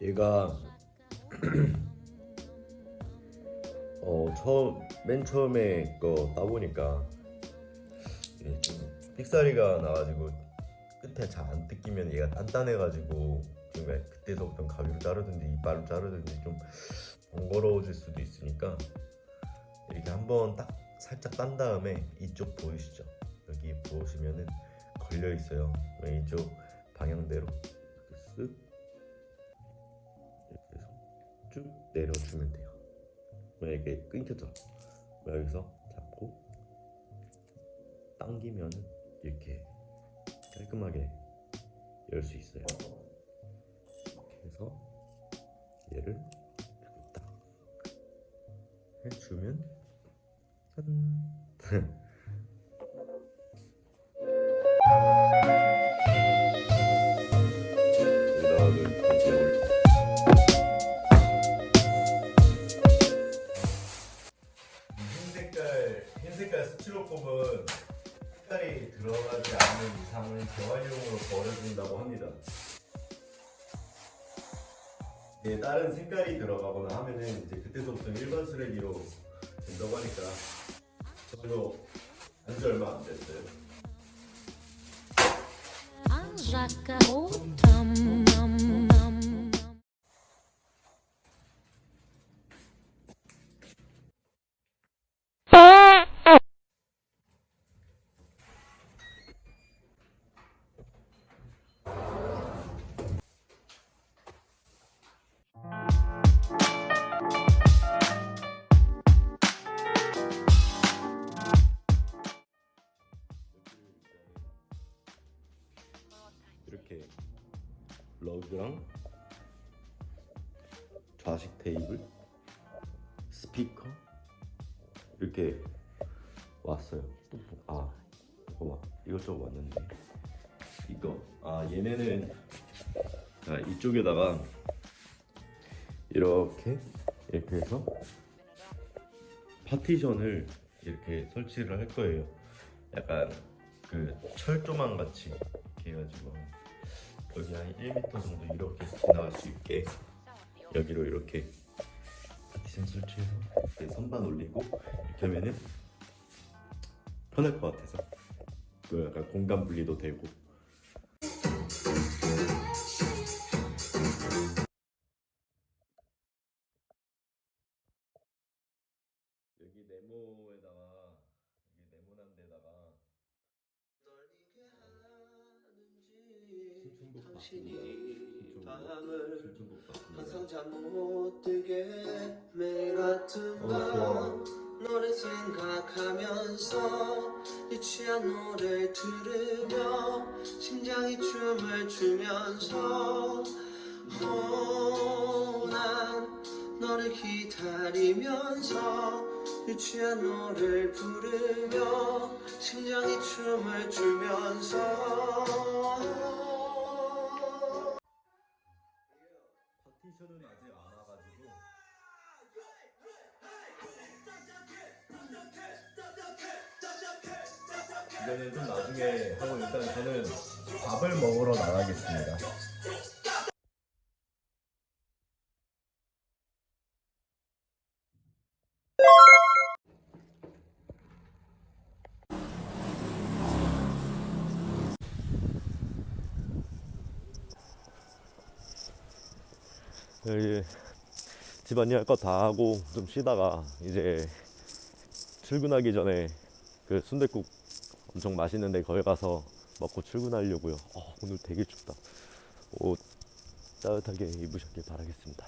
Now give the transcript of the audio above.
얘가 어 처음 맨 처음에 거 따보니까 좀 삑사리가 나가지고 끝에 잘 안 뜯기면 얘가 단단해가지고 좀 그때서부터 가위로 자르든지 이빨로 자르든지 좀 번거로워질 수도 있으니까 이렇게 한번 딱 살짝 딴 다음에 이쪽 보이시죠? 여기 보시면은 걸려 있어요. 왼쪽 방향대로 쓱 쭉 내려주면 돼요. 만약에 끊겼죠? 여기서 잡고 당기면은 이렇게 깔끔하게 열 수 있어요. 이렇게 해서 얘를 이렇게 딱 해주면 짠. 스티로폼은 색깔이 들어가지 않는 이상은 재활용으로 버려진다고 합니다. 네, 다른 색깔이 들어가거나 하면은 이제 그때부터 일반 쓰레기로 된다고 하니까 저도 안지 얼마 안 됐어요. 이렇게 러그랑 좌식 테이블, 스피커 이렇게 왔어요. 아, 잠깐만 이것저것 왔는데. 이거. 아 얘네는 자, 이쪽에다가 이렇게 이렇게 해서 파티션을 이렇게 설치를 할 거예요. 약간 그 철조망 같이 이렇게 해가지고 여기 한 1m 정도 이렇게 지나갈 수 있게 여기로 이렇게 파티션 설치해서 이렇게 선반 올리고 이렇게 하면은 편할 것 같아서 그 약간 공간 분리도 되고. 여기 네모에다 당신이. 밤을. 항상 잠 못 들게 매일 같은 어, 밤 너를 생각하면서 유치한 노래를 들으며 심장이 춤을 추면서 어, 난 너를 기다리면서 유치한 노래를 부르며 심장이 춤을 추면서 파티션은 아직 안 와가지고 이거는 좀 나중에 하고 일단 저는 밥을 먹으러 나가겠습니다. 여기 집안일 할 거 다 하고 좀 쉬다가 이제 출근하기 전에 그 순댓국 엄청 맛있는데 거기 가서 먹고 출근하려고요. 어, 오늘 되게 춥다. 옷 따뜻하게 입으셨길 바라겠습니다.